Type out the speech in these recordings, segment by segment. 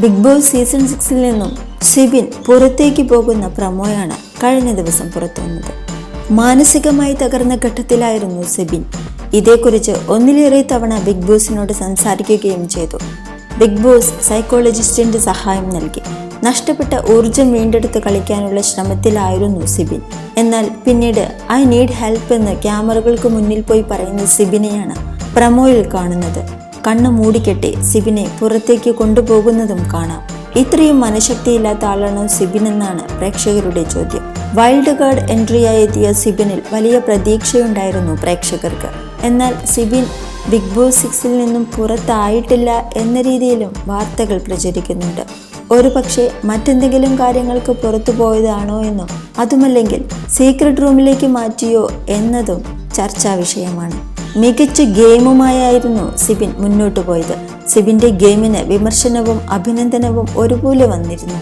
Big boss season സിക്സിൽ നിന്നും സിബിൻ പുറത്തേക്ക് പോകുന്ന പ്രമോയാണ് കഴിഞ്ഞ ദിവസം പുറത്തു വന്നത്. മാനസികമായി തകർന്ന ഘട്ടത്തിലായിരുന്നു സിബിൻ. ഇതേക്കുറിച്ച് ഒന്നിലേറെ തവണ ബിഗ് ബോസിനോട് സംസാരിക്കുകയും ചെയ്തു. ബിഗ് ബോസ് സൈക്കോളജിസ്റ്റിന്റെ സഹായം നൽകി. നഷ്ടപ്പെട്ട ഊർജം വീണ്ടെടുത്ത് കളിക്കാനുള്ള ശ്രമത്തിലായിരുന്നു സിബിൻ. എന്നാൽ പിന്നീട് ഐ നീഡ് ഹെൽപ്പ് എന്ന് ക്യാമറകൾക്ക് മുന്നിൽ പോയി പറയുന്ന സിബിനെയാണ് പ്രമോയിൽ കാണുന്നത്. കണ്ണ് മൂടിക്കെട്ടി സിബിനെ പുറത്തേക്ക് കൊണ്ടുപോകുന്നതും കാണാം. ഇത്രയും മനഃശക്തിയില്ലാത്ത ആളാണോ സിബിൻ എന്നാണ് പ്രേക്ഷകരുടെ ചോദ്യം. വൈൽഡ് ഗാർഡ് എൻട്രിയായി എത്തിയ സിബിനിൽ വലിയ പ്രതീക്ഷയുണ്ടായിരുന്നു പ്രേക്ഷകർക്ക്. എന്നാൽ സിബിൻ ബിഗ് ബോസ് സിക്സിൽ നിന്നും പുറത്തായിട്ടില്ല എന്ന രീതിയിലും വാർത്തകൾ പ്രചരിക്കുന്നുണ്ട്. ഒരു പക്ഷേ മറ്റെന്തെങ്കിലും കാര്യങ്ങൾക്ക് പുറത്തു പോയതാണോ എന്നോ അതുമല്ലെങ്കിൽ സീക്രട്ട് റൂമിലേക്ക് മാറ്റിയോ എന്നതും ചർച്ചാ വിഷയമാണ്. മികച്ച ഗെയിമുമായായിരുന്നു സിബിൻ മുന്നോട്ടു പോയത്. സിബിന്റെ ഗെയിമിന് വിമർശനവും അഭിനന്ദനവും ഒരുപോലെ വന്നിരുന്നു.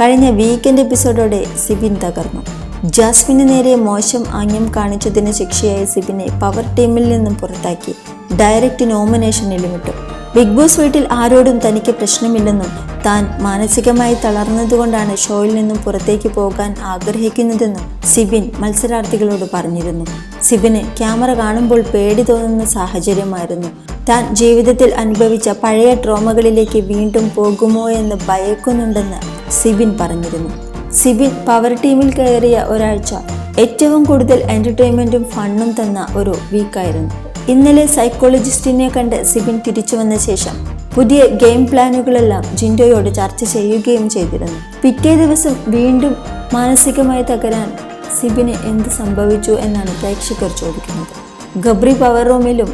കഴിഞ്ഞ വീക്കെൻഡ് എപ്പിസോഡോടെ സിബിൻ തകർന്നു. ജാസ്മിന് നേരെ മോശം ആംഗ്യം കാണിച്ചതിന് ശിക്ഷയായി സിബിനെ പവർ ടീമിൽ നിന്നും പുറത്താക്കി. ഡയറക്റ്റ് നോമിനേഷനിലും വിട്ടു. ബിഗ് ബോസ് വീട്ടിൽ ആരോടും തനിക്ക് പ്രശ്നമില്ലെന്നും താൻ മാനസികമായി തളർന്നതുകൊണ്ടാണ് ഷോയിൽ നിന്നും പുറത്തേക്ക് പോകാൻ ആഗ്രഹിക്കുന്നതെന്നും സിബിൻ മത്സരാർത്ഥികളോട് പറഞ്ഞിരുന്നു. സിബിന് ക്യാമറ കാണുമ്പോൾ പേടി തോന്നുന്ന സാഹചര്യമായിരുന്നു. താൻ ജീവിതത്തിൽ അനുഭവിച്ച പഴയ ട്രോമകളിലേക്ക് വീണ്ടും പോകുമോ എന്ന് ഭയക്കുന്നുണ്ടെന്ന് സിബിൻ പറഞ്ഞിരുന്നു. സിബിൻ പവർ ടീമിൽ കയറിയ ഒരാഴ്ച ഏറ്റവും കൂടുതൽ എന്റർടൈൻമെന്റും ഫണ്ണും തന്ന ഒരു വീക്കായിരുന്നു. ഇന്നലെ സൈക്കോളജിസ്റ്റിനെ കണ്ട് സിബിൻ തിരിച്ചു വന്ന ശേഷം പുതിയ ഗെയിം പ്ലാനുകളെല്ലാം ജിൻഡോയോട് ചർച്ച ചെയ്യുകയും ചെയ്തിരുന്നു. പിറ്റേ ദിവസം വീണ്ടും മാനസികമായി തകരാൻ സിബിന് എന്ത് സംഭവിച്ചു എന്നാണ് പ്രേക്ഷകർ ചോദിക്കുന്നത്. ഗബ്രി പവർ റൂമിലും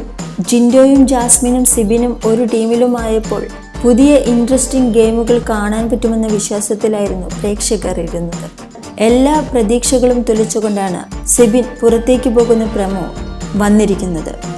ജിൻഡോയും ജാസ്മിനും സിബിനും ഒരു ടീമിലുമായപ്പോൾ പുതിയ ഇൻട്രസ്റ്റിംഗ് ഗെയിമുകൾ കാണാൻ പറ്റുമെന്ന വിശ്വാസത്തിലായിരുന്നു പ്രേക്ഷകർ ഇരുന്നത്. എല്ലാ പ്രതീക്ഷകളും തുലച്ചുകൊണ്ടാണ് സിബിൻ പുറത്തേക്ക് പോകുന്ന പ്രമോ വന്നിരിക്കുന്നത്.